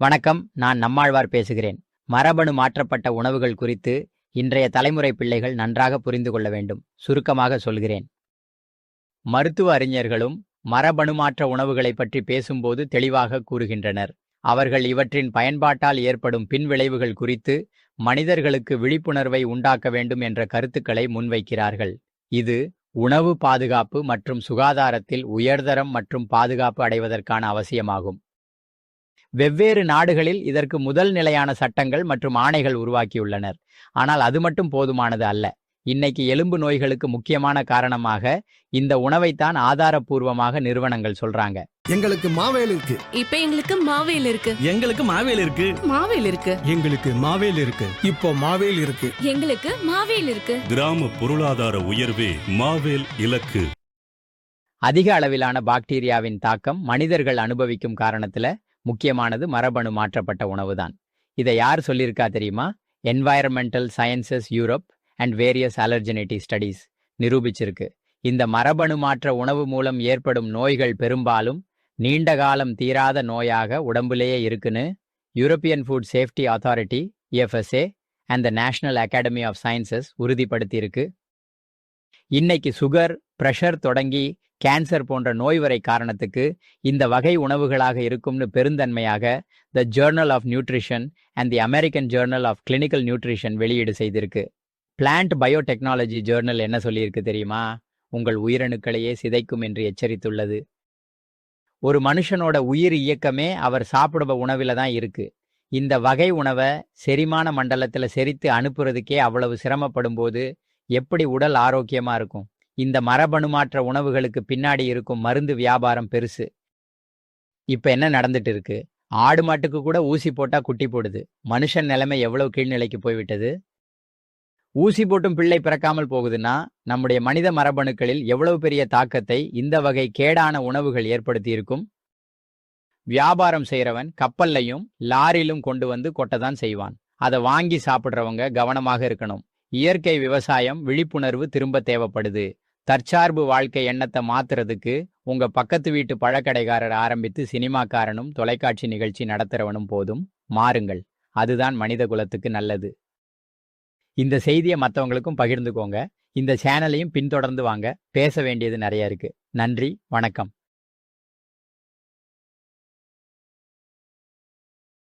வணக்கம் நான் நம்மாழ்வார் பேசுகிறேன். மரபணு மாற்றப்பட்ட உணவுகள் குறித்து இன்றைய தலைமுறை பிள்ளைகள் நன்றாக புரிந்து கொள்ள வேண்டும். சுருக்கமாக சொல்கிறேன். மருத்துவ அறிஞர்களும் மரபணு மாற்ற உணவுகளைப் பற்றி பேசும்போது தெளிவாக கூறுகின்றனர். அவர்கள் இவற்றின் பயன்பாட்டால் ஏற்படும் பின்விளைவுகள் குறித்து மனிதர்களுக்கு விழிப்புணர்வை உண்டாக்க வேண்டும் என்ற கருத்துக்களை முன்வைக்கிறார்கள். இது உணவு பாதுகாப்பு மற்றும் சுகாதாரத்தில் உயர்தரம் மற்றும் பாதுகாப்பு அடைவதற்கான அவசியமாகும். வெவ்வேறு நாடுகளில் இதற்கு முதல் நிலையான சட்டங்கள் மற்றும் ஆணைகள் உருவாக்கியுள்ளனர். ஆனால் அது மட்டும் போதுமானது அல்ல. இன்னைக்கு எலும்பு நோய்களுக்கு முக்கியமான காரணமாக இந்த உணவைத்தான் ஆதாரப்பூர்வமாக நிறுவனங்கள் சொல்றாங்க. எங்களுக்கு மாவேல் இருக்கு. இப்ப எங்களுக்கு மாவேல் இருக்கு. எங்களுக்கு மாவேல் இருக்கு. மாவேல் இருக்கு. எங்களுக்கு மாவேல் இருக்கு. இப்போ மாவேல் இருக்கு. எங்களுக்கு மாவேல் இருக்கு. கிராம பொருளாதார உயர்வே மாவேல் இலக்கு. அதிக அளவிலான பாக்டீரியாவின் தாக்கம் மனிதர்கள் அனுபவிக்கும் காரணத்துல முக்கியமானது மரபணு மாற்றப்பட்ட உணவுதான். இதை யார் சொல்லியிருக்கா தெரியுமா? Environmental sciences Europe and various allergenicity studies நிரூபிச்சிருக்கு. இந்த மரபணு மாற்ற உணவு மூலம் ஏற்படும் நோய்கள் பெரும்பாலும் நீண்ட காலம் தீராத நோயாக உடம்புலேயே இருக்குன்னு European food safety authority EFSA and the national academy of sciences உறுதிப்படுத்தியிருக்கு. இன்னைக்கு சுகர் பிரஷர் தொடங்கி கேன்சர் போன்ற நோய் வரை காரணத்துக்கு இந்த வகை உணவுகளாக இருக்கும்னு பெருந்தன்மையாக the journal of nutrition and the American journal of clinical nutrition வெளியீடு செய்திருக்கு. பிளான்ட் பயோடெக்னாலஜி ஜேர்னல் என்ன சொல்லியிருக்கு தெரியுமா? உங்கள் உயிரணுக்களையே சிதைக்கும் என்று எச்சரித்துள்ளது. ஒரு மனுஷனோட உயிர் இயக்கமே அவர் சாப்பிடுற உணவில தான் இருக்கு. இந்த வகை உணவை செரிமான மண்டலத்துல செரித்து அனுப்புறதுக்கே அவ்வளவு சிரமப்படும் போது எப்படி உடல் ஆரோக்கியமா இருக்கும்? இந்த மரபணு மாற்ற உணவுகளுக்கு பின்னாடி இருக்கும் மருந்து வியாபாரம் பெருசு. இப்ப என்ன நடந்துட்டு இருக்கு? ஆடு மாட்டுக்கு கூட ஊசி போட்டா குட்டி போடுது. மனுஷன் நிலைமை எவ்வளவு கீழ்நிலைக்கு போய்விட்டது? ஊசி போட்டும் பிள்ளை பிறக்காமல் போகுதுன்னா நம்முடைய மனித மரபணுக்களில் எவ்வளவு பெரிய தாக்கத்தை இந்த வகை கேடான உணவுகள் ஏற்படுத்தி இருக்கும்? வியாபாரம் செய்கிறவன் கப்பல்லையும் லாரிலும் கொண்டு வந்து கொட்டதான் செய்வான். அதை வாங்கி சாப்பிடுறவங்க கவனமாக இருக்கணும். இயற்கை விவசாயம் விழிப்புணர்வு திரும்ப தேவைப்படுது. தற்சார்பு வாழ்க்கை எண்ணத்தை மாத்துறதுக்கு உங்க பக்கத்து வீட்டு பழக்கடைக்காரர் ஆரம்பித்து சினிமாக்காரனும் தொலைக்காட்சி நிகழ்ச்சி நடத்துறவனும் போதும் மாறுங்கள். அதுதான் மனித குலத்துக்கு நல்லது. இந்த செய்தியை மற்றவங்களுக்கும் பகிர்ந்துக்கோங்க. இந்த சேனலையும் பின்தொடர்ந்து வாங்க. பேச வேண்டியது நிறைய இருக்கு. நன்றி வணக்கம்.